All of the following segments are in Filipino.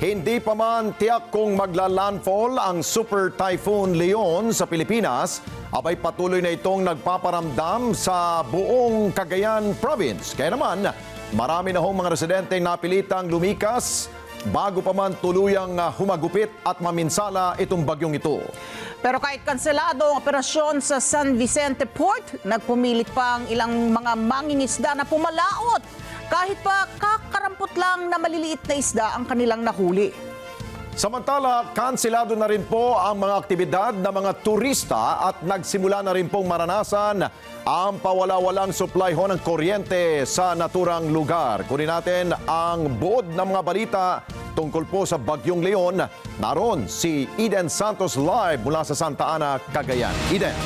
Hindi pa man tiyak kung magla-landfall ang Super Typhoon Leon sa Pilipinas, abay patuloy na itong nagpaparamdam sa buong Cagayan Province. Kaya naman, marami na hong mga residente napilitang lumikas bago pa man tuluyang ah, humagupit at maminsala itong bagyong ito. Pero kahit kanselado ang operasyon sa San Vicente Port, nagpumilit pa ang ilang mga mangingisda na pumalaot kahit pa kakarampot lang na maliliit na isda ang kanilang nahuli. Samantala, kansilado na rin po ang mga aktibidad ng mga turista at nagsimula na rin pong maranasan ang pawala-walang supply ho ng kuryente sa naturang lugar. Kunin natin ang buod ng mga balita tungkol po sa Bagyong Leon. Naroon si Eden Santos live mula sa Santa Ana, Cagayan. Eden.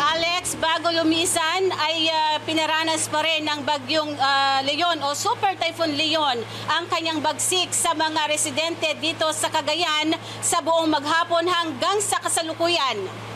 Alex, bago lumisan ay ah, pinaranas pa rin ng bagyong ah, Leon o Super Typhoon Leon ang kanyang bagsik sa mga residente dito sa Cagayan sa buong maghapon hanggang sa kasalukuyan.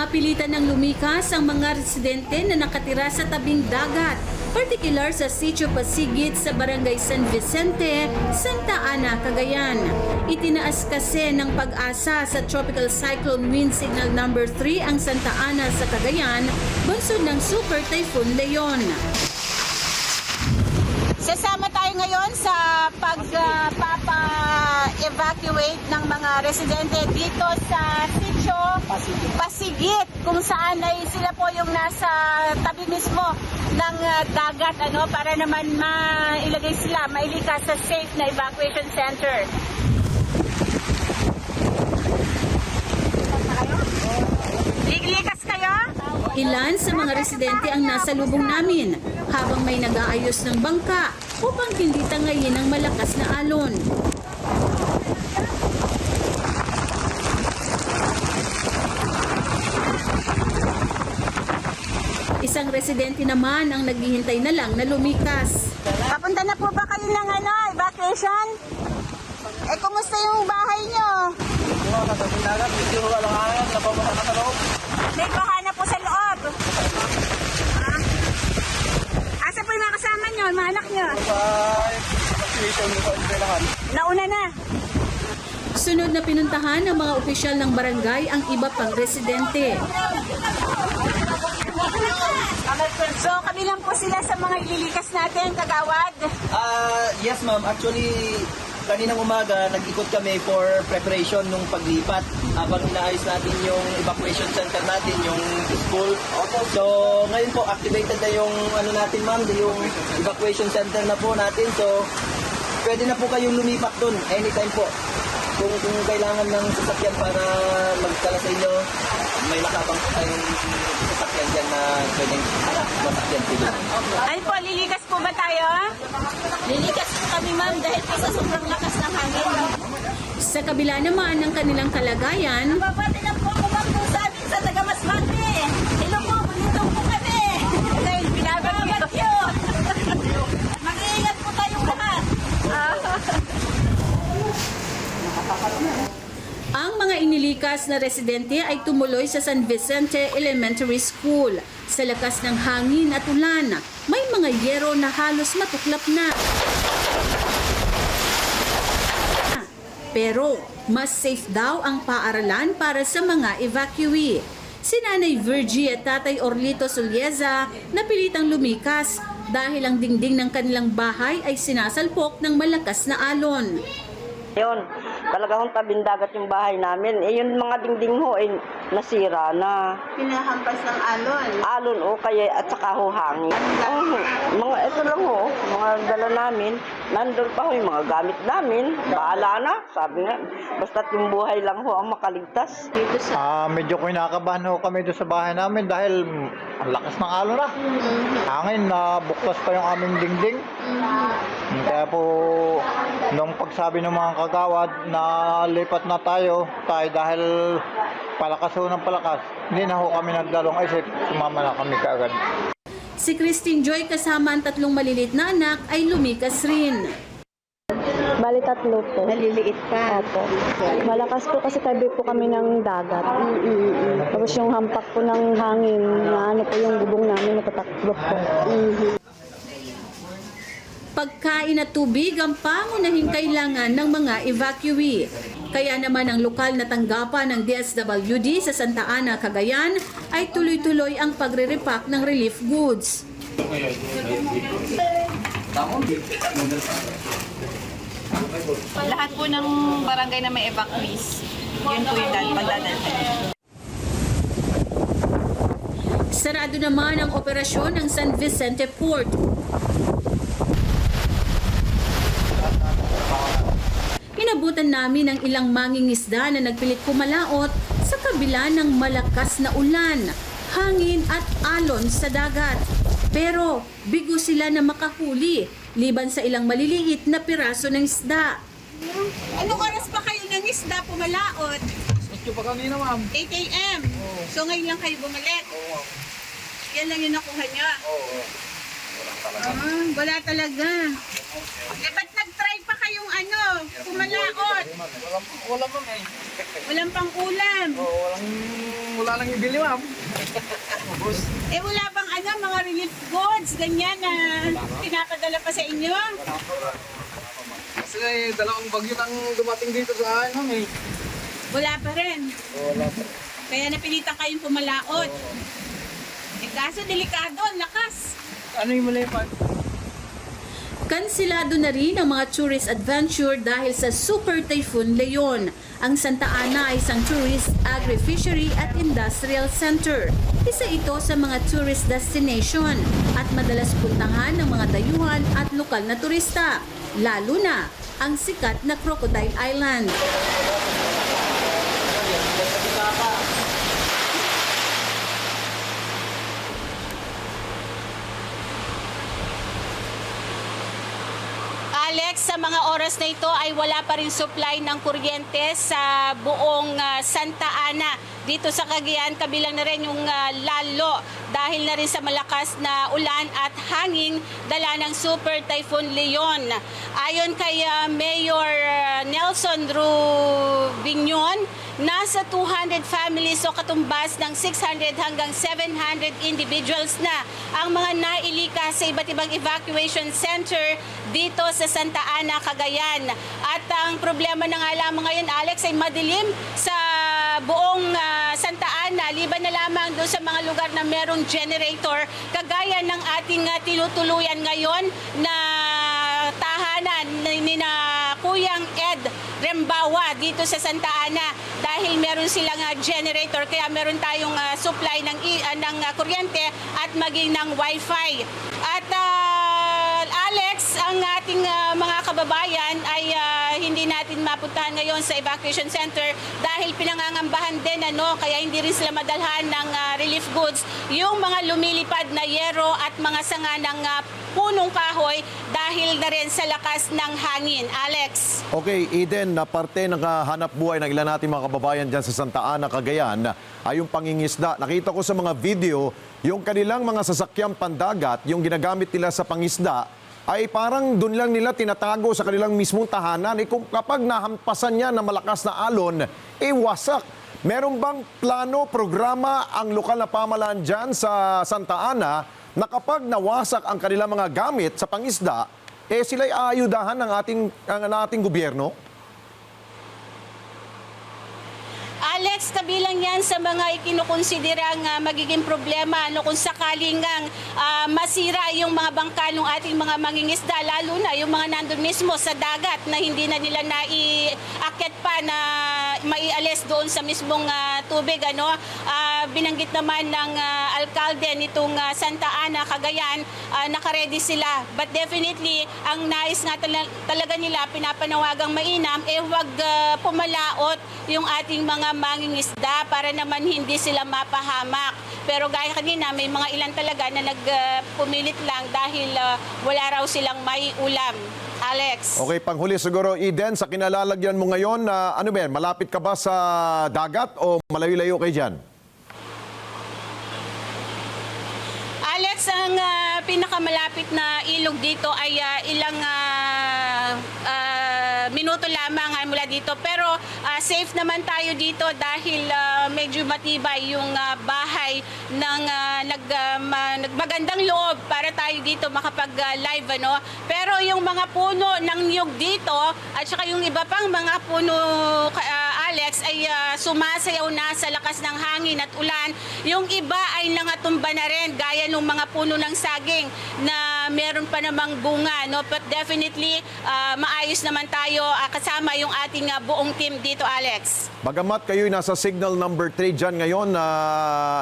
Napilitan ng lumikas ang mga residente na nakatira sa tabing dagat, partikular sa Sitio Pasigit sa Barangay San Vicente, Santa Ana, Cagayan. Itinaas kasi ng pag-asa sa Tropical Cyclone Wind Signal Number 3 ang Santa Ana sa Cagayan, bunsod ng Super Typhoon Leon. Sasama tayo ngayon sa pagpapa-evacuate ng mga residente dito sa sitio Pasigit, kung saan ay sila po yung nasa tabi mismo ng ah, dagat ano para naman mailagay sila, mailikas sa safe na evacuation center. Liglikas kayo? Ilan sa mga residente ang nasa lubong namin habang may nag-aayos ng bangka upang hindi tangayin ng malakas na alon. Isang residente naman ang naghihintay na lang na lumikas. Papunta na po ba kayo ng ano, evacuation? Eh, kumusta yung bahay nyo? May baha na po sa loob. Ah. Asa po yung mga kasama nyo, mga anak nyo? Nauna na. Sunod na pinuntahan ng mga opisyal ng barangay ang iba pang residente. So, kabilang po sila sa mga ililikas natin, kagawad. Ah, yes ma'am. Actually, kaninang umaga, nag-ikot kami for preparation nung paglipat. Habang inaayos natin yung evacuation center natin, yung school. So, ngayon po, activated na yung ano natin ma'am, yung evacuation center na po natin. So, pwede na po kayong lumipat dun anytime po. Kung, kung kailangan ng sasakyan para magdala sa inyo, may nakabang tayong sasakyan dyan na pwedeng masakyan dun. Ay po, lilikas po ba tayo? Lilikas po kami, ma'am, dahil po sa sobrang lakas ng hangin. Sa kabila naman ng kanilang kalagayan, Babati na po ako ma'am po sa amin sa taga Masbate. Hello po, bulitong po kami. Dahil binabagyo. Mag-iingat po tayong lahat. Ang mga inilikas na residente ay tumuloy sa San Vicente Elementary School. Sa lakas ng hangin at ulan, may mga yero na halos matuklap na. Pero mas safe daw ang paaralan para sa mga evacuee. Si Nanay Virgie at Tatay Orlito Sulieza napilitang lumikas dahil ang dingding ng kanilang bahay ay sinasalpok ng malakas na alon. Yun, talagang tabing dagat yung bahay namin. Eh, yung mga dingding ho, eh, nasira na. Pinahampas ng alon. Alon o kaya at saka ho hangin. Oh, mga ito lang ho, mga dala namin. Nandun pa ho yung mga gamit namin. Bahala na, sabi nga. Basta't yung buhay lang ho ang makaligtas. Dito sa Ah, medyo kinakabahan ho kami doon sa bahay namin dahil ang lakas ng alon na. Hangin na buklas pa yung aming dingding. Kaya po, nung pagsabi ng mga kagawad na lipat na tayo, tayo dahil palakas ho ng palakas, hindi na ho kami nagdalong isip, sumama na kami kaagad. Si Christine Joy kasama ang tatlong malilit na anak ay lumikas rin. Bali tatlo po. Maliliit pa. Opo. Malakas po kasi tabi po kami ng dagat. Tapos yung hampak po ng hangin na ano po yung bubong namin natatakbo po. Pagkain at tubig ang pangunahing kailangan ng mga evacuee. Kaya naman ang lokal na tanggapan ng DSWD sa Santa Ana, Cagayan ay tuloy-tuloy ang pagre-repack ng relief goods. Lahat po ng barangay na may evacuees, yun po yung dal- pagdadalhan. Sarado naman ang operasyon ng San Vicente Port. Inabutan namin ang ilang mangingisda na nagpilit kumalaot sa kabila ng malakas na ulan, hangin at alon sa dagat. Pero bigo sila na makahuli liban sa ilang maliliit na piraso ng isda. Anong oras pa kayo ng isda pumalaot? 8 pa kanina ma'am. 8 a.m. So ngayon lang kayo bumalik? Yan lang yung nakuha niya? Ah, wala talaga. Eh, ba't nag-try pa kayong ano, pumalaot? Wala ma'am eh. Walang pang ulam. Walang, wala lang ibili ma'am. Eh, wala bang ano, mga relief goods, ganyan na pinapadala pa sa inyo? Kasi dalawang bagyo nang dumating dito sa akin ma'am eh. Wala pa rin. Kaya napilitan kayong pumalaot. Eh, kaso delikado, lakas. Ano yung malipat? Kansilado na rin ang mga tourist adventure dahil sa Super Typhoon Leon. Ang Santa Ana ay isang tourist, agri-fishery at industrial center. Isa ito sa mga tourist destination at madalas puntahan ng mga dayuhan at lokal na turista, lalo na ang sikat na Crocodile Island. Alex, sa mga oras na ito ay wala pa rin supply ng kuryente sa buong ah, Santa Ana. Dito sa Cagayan, kabilang na rin yung ah, lalo dahil na rin sa malakas na ulan at hanging dala ng Super Typhoon Leon. Ayon kay ah, Mayor ah, Nelson Rubignon, nasa 200 families o katumbas ng 600 hanggang 700 individuals na ang mga nailikas sa iba't ibang evacuation center dito sa Santa Ana, Cagayan. At ang problema na nga lamang ngayon, Alex, ay madilim sa buong ah, Santa Ana, liban na lamang doon sa mga lugar na merong generator, kagaya ng ating ah, tinutuluyan ngayon na tahanan ni, na Kuyang Ed Rembawa dito sa Santa Ana dahil meron silang ah, generator kaya meron tayong ah, supply ng ah, ng ah, kuryente at maging ng wifi. Ang ating ah, mga kababayan ay ah, hindi natin mapuntahan ngayon sa evacuation center dahil pinangangambahan din ano kaya hindi rin sila madalhan ng ah, relief goods yung mga lumilipad na yero at mga sanga ng ah, punong kahoy dahil na rin sa lakas ng hangin. Alex. Okay, Eden, na parte ng hanap buhay ng ilan nating mga kababayan dyan sa Santa Ana, Cagayan, ay yung pangingisda. Nakita ko sa mga video, yung kanilang mga sasakyang pandagat, yung ginagamit nila sa pangisda, ay parang doon lang nila tinatago sa kanilang mismong tahanan. Eh, kung kapag nahampasan niya na malakas na alon, eh wasak. Meron bang plano, programa ang lokal na pamalaan dyan sa Santa Ana na kapag nawasak ang kanilang mga gamit sa pangisda, eh sila'y aayudahan ng ating, ng, ng ating gobyerno? Alex, kabilang yan sa mga ikinukonsiderang ah, magiging problema ano, kung sakaling ang ah, masira yung mga bangka ng ating mga mangingisda, lalo na yung mga nandun mismo sa dagat na hindi na nila naiakit pa na maialis doon sa mismong ah, tubig. Ano? Ah, binanggit naman ng ah, alkalde nitong ah, Santa Ana, Cagayan, ah, nakaredy sila. But definitely, ang nais nga tala- talaga nila, pinapanawagang mainam, eh huwag ah, pumalaot yung ating mga mangingisda para naman hindi sila mapahamak. Pero gaya kanina, may mga ilan talaga na nagpumilit lang dahil ah, wala raw silang may ulam. Alex. Okay, panghuli siguro, Eden, sa kinalalagyan mo ngayon, na ano ba yan, malapit ka ba sa dagat o malayo-layo kayo dyan? Alex, ang ah, pinakamalapit na ilog dito ay ah, ilang ah, ah, minuto lamang ah, mula dito. Pero ah, safe naman tayo dito dahil ah, medyo matibay yung ah, bahay ng ah, nag, ah, ma- nagmagandang loob para tayo dito makapag-live. ano. Pero yung mga puno ng niyog dito at saka yung iba pang mga puno, ah, Alex, ay ah, sumasayaw na sa lakas ng hangin at ulan. Yung iba ay nangatumba na rin, gaya ng mga puno ng saging na meron pa namang bunga. No? But definitely, ah, maayos naman tayo ah, kasama yung ating ah, buong team dito, Alex. Bagamat kayo'y nasa signal number 3 dyan ngayon, na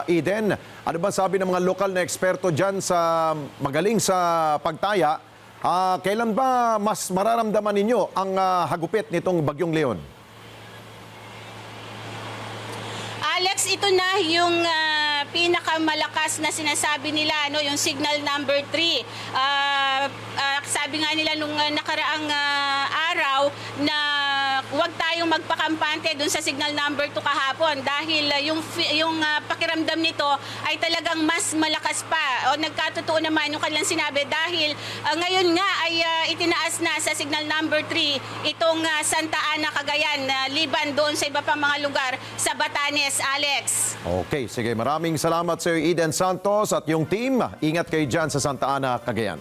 Eden, ano ba sabi ng mga lokal na eksperto dyan sa magaling sa pagtaya, ah, kailan ba mas mararamdaman ninyo ang ah, hagupit nitong Bagyong Leon? Alex, ito na yung pinakamalakas na sinasabi nila, no, yung signal number 3. Ah, ah, sabi nga nila nung ah, nakaraang ah, araw na huwag tayong magpakampante dun sa signal number 2 kahapon dahil ah, yung yung ah, pakiramdam nito ay talagang mas malakas pa. O nagkatotoo naman yung kanilang sinabi dahil ah, ngayon nga ay ah, itinaas na sa signal number 3 itong ah, Santa Ana, Cagayan, na liban doon sa iba pang mga lugar sa Batanes, Alex. Okay, sige. Maraming salamat sa iyo, Eden Santos at yung team. Ingat kayo dyan sa Santa Ana, Cagayan.